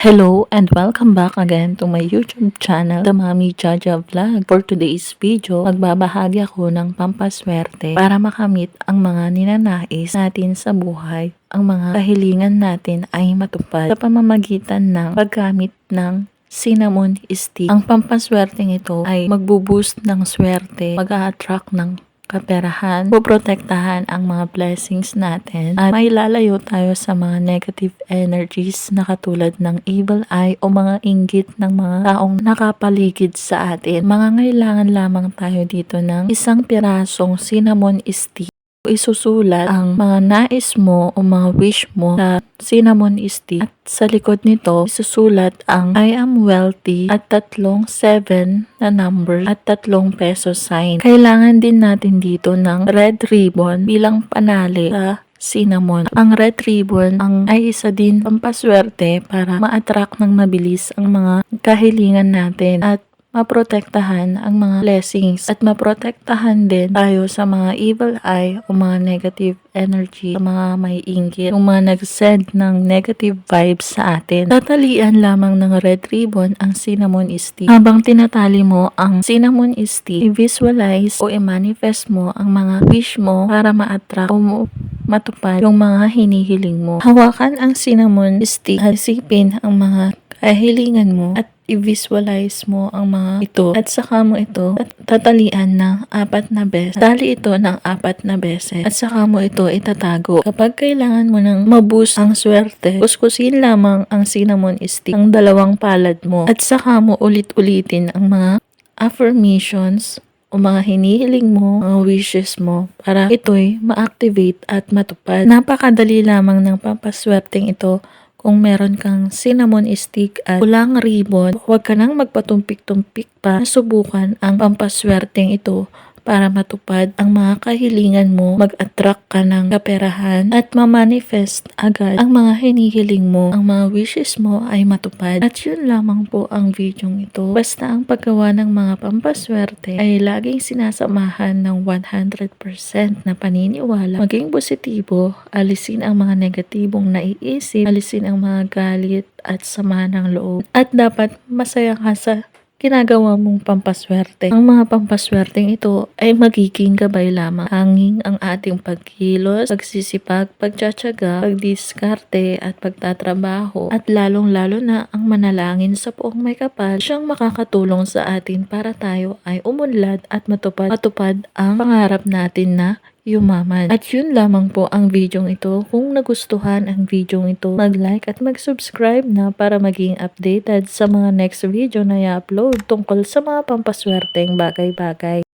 Hello and welcome back again to my YouTube channel, The Mami Jaja Vlog. For today's video, magbabahagi ako ng pampaswerte para makamit ang mga ninanais natin sa buhay. Ang mga kahilingan natin ay matupad sa pamamagitan ng paggamit ng cinnamon stick. Ang pampaswerteng ito ay magbuboost ng swerte, mag-a-attract ng kaperahan, poprotektahan ang mga blessings natin at may lalayo tayo sa mga negative energies na katulad ng evil eye o mga inggit ng mga taong nakapaligid sa atin. Mga ngailangan lamang tayo dito ng isang pirasong cinnamon stick isusulat ang mga nais mo o mga wish mo sa cinnamon stick at sa likod nito isusulat ang I am wealthy at tatlong 7 na number at tatlong peso sign. Kailangan din natin dito ng red ribbon bilang panali sa cinnamon. Ang red ribbon ang ay isa din pampaswerte para ma-attract ng mabilis ang mga kahilingan natin at maprotektahan ang mga blessings at maprotektahan din tayo sa mga evil eye o mga negative energy, sa mga may inggit, yung mga nag-send ng negative vibes sa atin. Tatalian lamang ng red ribbon ang cinnamon stick. Habang tinatali mo ang cinnamon stick, i-visualize o i-manifest mo ang mga wish mo para ma-attract o matupad yung mga hinihiling mo. Hawakan ang cinnamon stick at isipin ang mga kahilingan mo at i-visualize mo ang mga ito at saka mo ito at tatalian ng apat na beses. Tali ito ng apat na beses at saka mo ito itatago. Kapag kailangan mo ng maboost ang swerte, kuskusin lamang ang cinnamon stick ng dalawang palad mo at saka mo ulit-ulitin ang mga affirmations o mga hinihiling mo, mga wishes mo para ito'y ma-activate at matupad. Napakadali lamang ng pampaswerteng ito kung meron kang cinnamon stick at pulang ribbon, huwag ka nang magpatumpik-tumpik pa. Subukan ang pampaswerteng ito para matupad ang mga kahilingan mo, mag-attract ka ng kaperahan at ma-manifest agad ang mga hinihiling mo. Ang mga wishes mo ay matupad. At yun lamang po ang video ito. Basta ang paggawa ng mga pampaswerte ay laging sinasamahan ng 100% na paniniwala. Maging positibo, alisin ang mga negatibong naiisip, alisin ang mga galit at sama ng loob. At dapat masaya ka sa ginagawa mong pampaswerte. Ang mga pampaswerteng ito ay magiging gabay lamang. Hanging ang ating pagkilos, pagsisipag, pagtsatsaga, pagdiskarte at pagtatrabaho at lalong-lalo na ang manalangin sa poong may kapal siyang makakatulong sa atin para tayo ay umunlad at matupad, matupad ang pangarap natin na yumaman. At yun lamang po ang video ito. Kung nagustuhan ang video ito, mag-like at mag-subscribe na para maging updated sa mga next video na i-upload tungkol sa mga pampaswerteng bagay-bagay.